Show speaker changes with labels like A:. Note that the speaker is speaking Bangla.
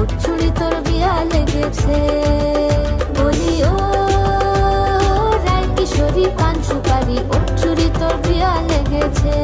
A: উঠছুড়ি তোর বিয়া লেগেছে। বলি ও রায় কিশোরী পান সুপারি তোর বিয়া লেগেছে।